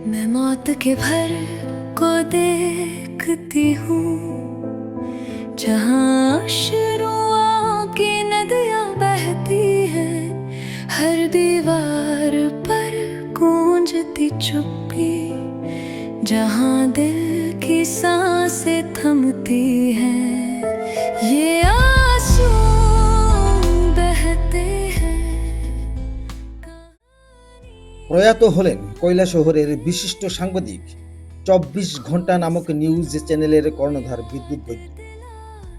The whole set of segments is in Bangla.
मैं मौत के भर को देखती हूँ, जहाँ शुरुआ की नदियाँ बहती है, हर दीवार पर गूंजती चुप्पी, जहाँ दिल की साँसें थमती हैं। প্রয়াত হলেন কৈলা শহরের বিশিষ্ট সাংবাদিক চব্বিশ ঘণ্টা নামক নিউজ চ্যানেলের কর্ণধার বিদ্যুৎ বৈদ্য।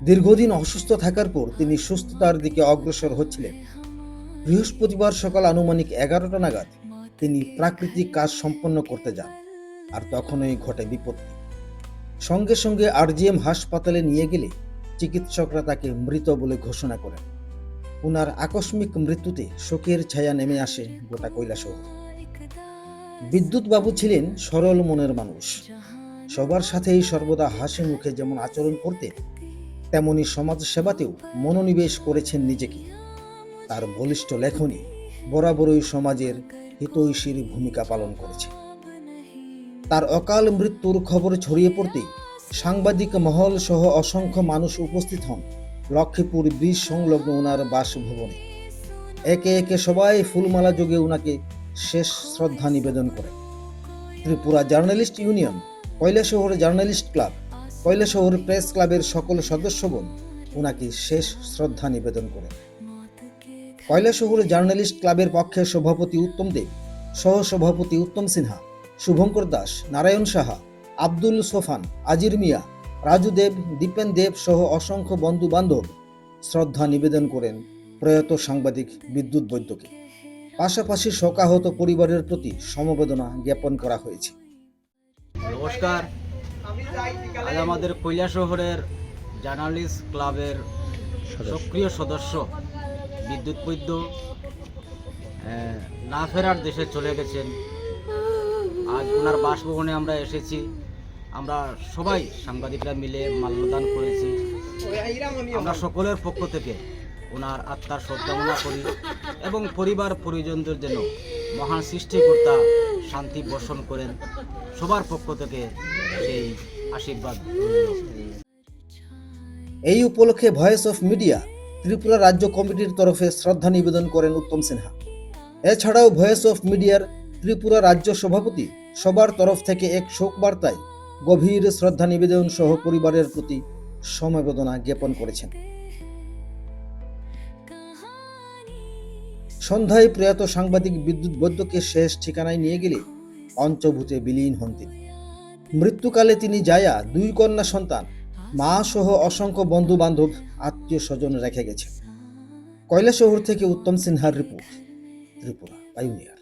দীর্ঘদিন অসুস্থ থাকার পর তিনি সুস্থতার দিকে অগ্রসর হচ্ছিলেন। বৃহস্পতিবার সকাল আনুমানিক এগারোটা নাগাদ তিনি প্রাকৃতিক কাজ সম্পন্ন করতে যান, আর তখনই ঘটে বিপত্তি। সঙ্গে সঙ্গে আরজিএম হাসপাতালে নিয়ে গেলে চিকিৎসকরা তাকে মৃত বলে ঘোষণা করেন। ওনার আকস্মিক মৃত্যুতে শোকের ছায়া নেমে আসে গোটা কৈলাসহর বিদ্যুৎ বাবু ছিলেন সরল মনের মানুষ। সবার সাথেই সর্বদা হাসি মুখে যেমন আচরণ করতেন, তেমনি সমাজ সেবাতেও মনোনিবেশ করেছেন নিজেকে। তার বলিষ্ঠ লেখনী বরাবরই সমাজের হিতৈষীর ভূমিকা পালন করেছে। তার অকাল মৃত্যুর খবর ছড়িয়ে পড়তেই সাংবাদিক মহল সহ অসংখ্য মানুষ উপস্থিত হন লক্ষ্মীপুর ব্রিজ সংলগ্ন ওনার বাসভবনে। একে একে সবাই ফুলমালা যোগে ওনাকে শেষ শ্রদ্ধা নিবেদন করে। Tripura journalist union Kailashahar journalist club Kailashahar press ক্লাবের সকল সদস্যগণ ওনাকে শেষ শ্রদ্ধা নিবেদন করে। কৈলাসহর জার্নালিস্ট ক্লাবের পক্ষে সভাপতি উত্তম দেব সহ সভাপতি উত্তম সিনহা, শুভঙ্কর দাস, নারায়ণ সাহা, আব্দুল সোফান, আজির মিয়া, রাজু দেব, দীপেন দেব সহ অসংখ্য বন্ধু বান্ধব শ্রদ্ধা নিবেদন করেন প্রয়াত সাংবাদিক বিদ্যুৎ বৈদ্যকে। পাশাপাশি শোকাহত পরিবারের প্রতি সমবেদনা জ্ঞাপন করা হয়েছে। নমস্কার। আজ আমাদের কৈলা শহরের জার্নালিস্ট ক্লাবের সক্রিয় সদস্য বিদ্যুৎ বৈদ্য না ফেরার দেশে চলে গেছেন। আজ ওনার বাসভবনে আমরা এসেছি। আমরা সবাই সাংবাদিকরা মিলে মাল্যদান করেছি। আমরা সকলের পক্ষ থেকে ওনার আত্মার সদ্কামনা করি এবং পরিবার পরিজনদের জন্য মহান সৃষ্টিকর্তা শান্তি বর্ষণ করেন। সবার পক্ষ থেকে সেই আশীর্বাদ। এই উপলক্ষে ভয়েস অফ মিডিয়া ত্রিপুরা রাজ্য কমিটির তরফে শ্রদ্ধা নিবেদন করেন উত্তম সিনহা। এছাড়াও ভয়েস অফ মিডিয়ার ত্রিপুরা রাজ্য সভাপতি সবার তরফ থেকে এক শোক বার্তায় গভীর শ্রদ্ধা নিবেদন সহ পরিবারের প্রতি সমবেদনা জ্ঞাপন করেছেন। সন্ধ্যায় প্রয়াত সাংবাদিক বিদ্যুৎ বৈদ্যকে শেষ ঠিকানায় নিয়ে গেলে পঞ্চভূতে বিলীন হন তিনি। মৃত্যুকালে তিনি জায়া, দুই কন্যা সন্তান, মা সহ অসংখ্য বন্ধু বান্ধব আত্মীয় স্বজন রেখে গেছেন। কয়লা শহর থেকে উত্তম সিনহার রিপোর্ট, ত্রিপুরা পাইনিয়ার